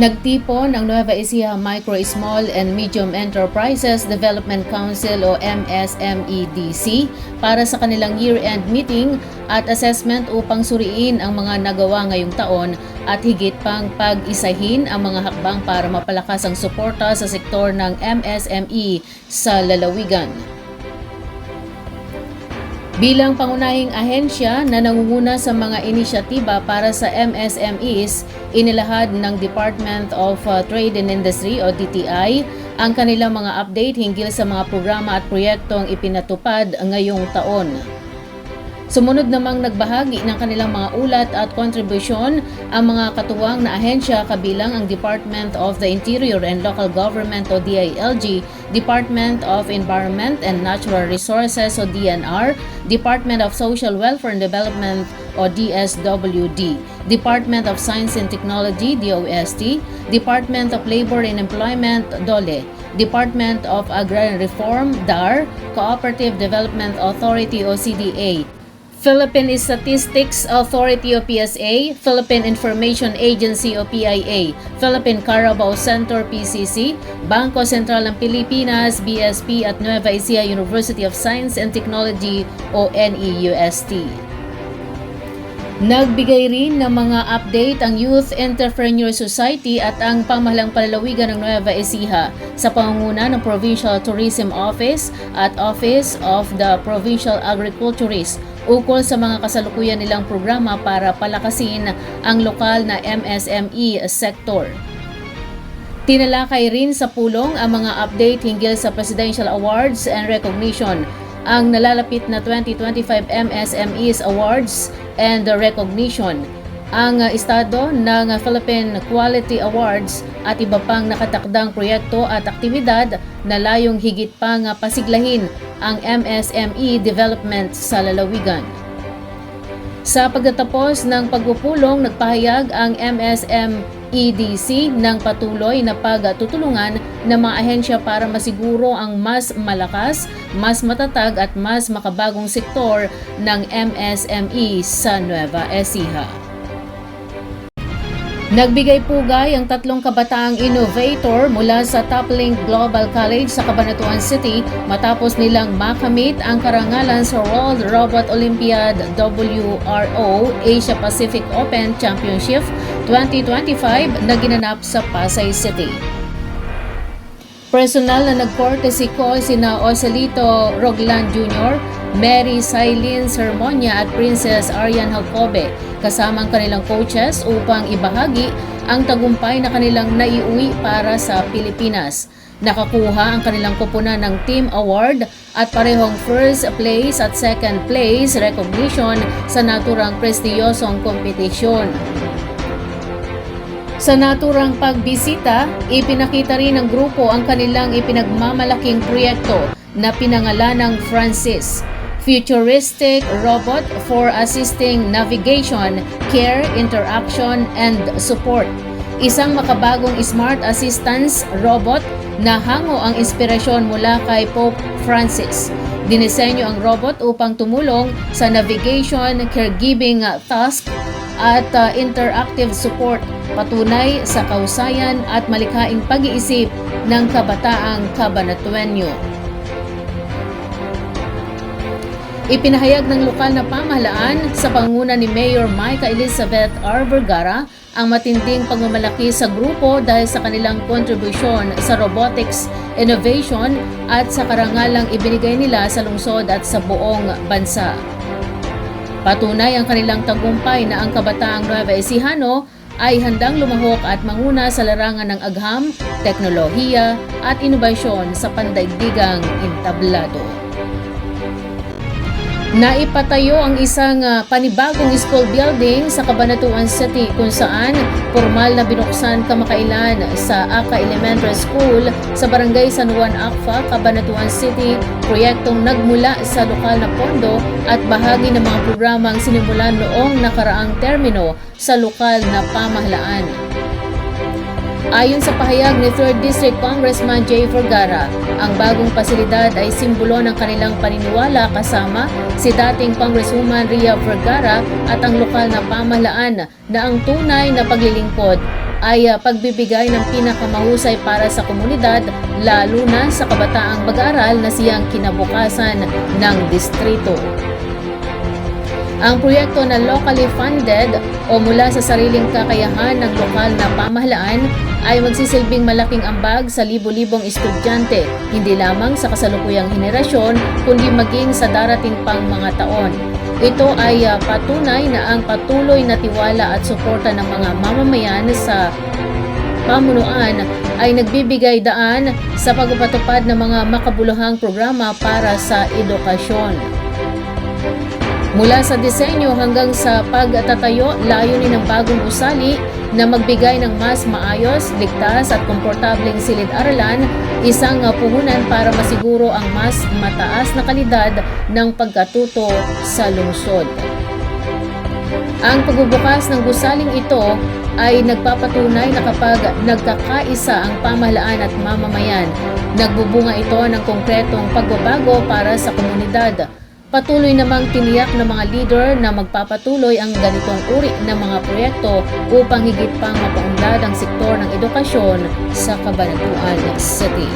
Nagtipon ang Nueva Ecija Micro, Small and Medium Enterprises Development Council o MSMEDC para sa kanilang year-end meeting at assessment upang suriin ang mga nagawa ngayong taon at higit pang pag-isahin ang mga hakbang para mapalakas ang suporta sa sektor ng MSME sa lalawigan. Bilang pangunahing ahensya na nangunguna sa mga inisyatiba para sa MSMEs, inilahad ng Department of uh, Trade and Industry o DTI ang kanilang mga update hinggil sa mga programa at proyektong ipinatupad ngayong taon. Sumunod namang nagbahagi ng kanilang mga ulat at kontribusyon ang mga katuwang na ahensya kabilang ang Department of the Interior and Local Government o DILG, Department of Environment and Natural Resources o DNR, Department of Social Welfare and Development o DSWD, Department of Science and Technology DOST, Department of Labor and Employment DOLE, Department of Agrarian Reform DAR, Cooperative Development Authority o CDA, Philippine Statistics Authority o PSA, Philippine Information Agency o PIA, Philippine Carabao Center PCC, Bangko Sentral ng Pilipinas BSP at Nueva Ecija University of Science and Technology o NEUST. Nagbigay rin ng mga update ang Youth Entrepreneur Society at ang pamahalang palalawigan ng Nueva Ecija sa pangunguna ng Provincial Tourism Office at Office of the Provincial Agriculturist ukol sa mga kasalukuyan nilang programa para palakasin ang lokal na MSME sector. Tinalakay rin sa pulong ang mga update hinggil sa Presidential Awards and Recognition, ang nalalapit na 2025 MSMEs Awards and Recognition, ang uh, estado ng uh, Philippine Quality Awards at iba pang nakatakdang proyekto at aktibidad na layong higit pang pasiglahin ang MSME development sa lalawigan. Sa pagtatapos ng pagpupulong, nagpahayag ang MSMEDC ng patuloy na pagtutulungan ng mga ahensya para masiguro ang mas malakas, mas matatag at mas makabagong sektor ng MSME sa Nueva Ecija. Nagbigay pugay ang tatlong kabataang innovator mula sa Toplink Global College sa Cabanatuan City matapos nilang makamit ang karangalan sa World Robot Olympiad WRO Asia Pacific Open Championship 2025 na ginanap sa Pasay City. Personal na nag-courtesy call sina Ocelito Roglan Jr., Mary Silene Sermonia at Princess Arian Jacobe kasama ang kanilang coaches upang ibahagi ang tagumpay na kanilang naiuwi para sa Pilipinas. Nakakuha ang kanilang kupunan ng Team Award at parehong first place at second place recognition sa naturang prestiyosong kompetisyon. Sa naturang pagbisita, ipinakita rin ng grupo ang kanilang ipinagmamalaking proyekto na pinangalan ng Francis, Futuristic Robot for Assisting Navigation, Care, Interaction, and Support. Isang makabagong smart assistance robot na hango ang inspirasyon mula kay Pope Francis. Dinisenyo ang robot upang tumulong sa navigation, caregiving uh, task at uh, interactive support patunay sa kausayan at malikhaing pag-iisip ng kabataang kabanatuenyo. Ipinahayag ng lokal na pamahalaan sa panguna ni Mayor Micah Elizabeth R. Vergara ang matinding pagmamalaki sa grupo dahil sa kanilang kontribusyon sa robotics innovation at sa karangalang ibinigay nila sa lungsod at sa buong bansa. Patunay ang kanilang tagumpay na ang kabataang Nueva Ecijano ay handang lumahok at manguna sa larangan ng agham, teknolohiya at inobasyon sa pandaigdigang entablado. Naipatayo ang isang uh, panibagong school building sa Cabanatuan City kung saan formal na binuksan kamakailan sa Aka Elementary School sa Barangay San Juan Akfa, Cabanatuan City, proyektong nagmula sa lokal na pondo at bahagi ng mga programang sinimulan noong nakaraang termino sa lokal na pamahalaan. Ayon sa pahayag ni 3rd District Congressman Jay Vergara, ang bagong pasilidad ay simbolo ng kanilang paniniwala kasama si dating Congresswoman Ria Vergara at ang lokal na pamahalaan na ang tunay na paglilingkod ay ah, pagbibigay ng pinakamahusay para sa komunidad lalo na sa kabataang mag-aaral na siyang kinabukasan ng distrito. Ang proyekto na locally funded o mula sa sariling kakayahan ng lokal na pamahalaan ay magsisilbing malaking ambag sa libo-libong estudyante, hindi lamang sa kasalukuyang henerasyon kundi maging sa darating pang mga taon. Ito ay ah, patunay na ang patuloy na tiwala at suporta ng mga mamamayan sa pamunuan ay nagbibigay daan sa pagpapatupad ng mga makabuluhang programa para sa edukasyon. Mula sa disenyo hanggang sa pagtatayo, layunin ng bagong usali na magbigay ng mas maayos, ligtas at komportableng silid-aralan, isang uh, puhunan para masiguro ang mas mataas na kalidad ng pagkatuto sa lungsod. Ang pagbubukas ng gusaling ito ay nagpapatunay na kapag nagkakaisa ang pamahalaan at mamamayan, nagbubunga ito ng konkretong pagbabago para sa komunidad. Patuloy namang tiniyak ng mga leader na magpapatuloy ang ganitong uri ng mga proyekto upang higit pang mapaunlad ang sektor ng edukasyon sa Cabanatuan City.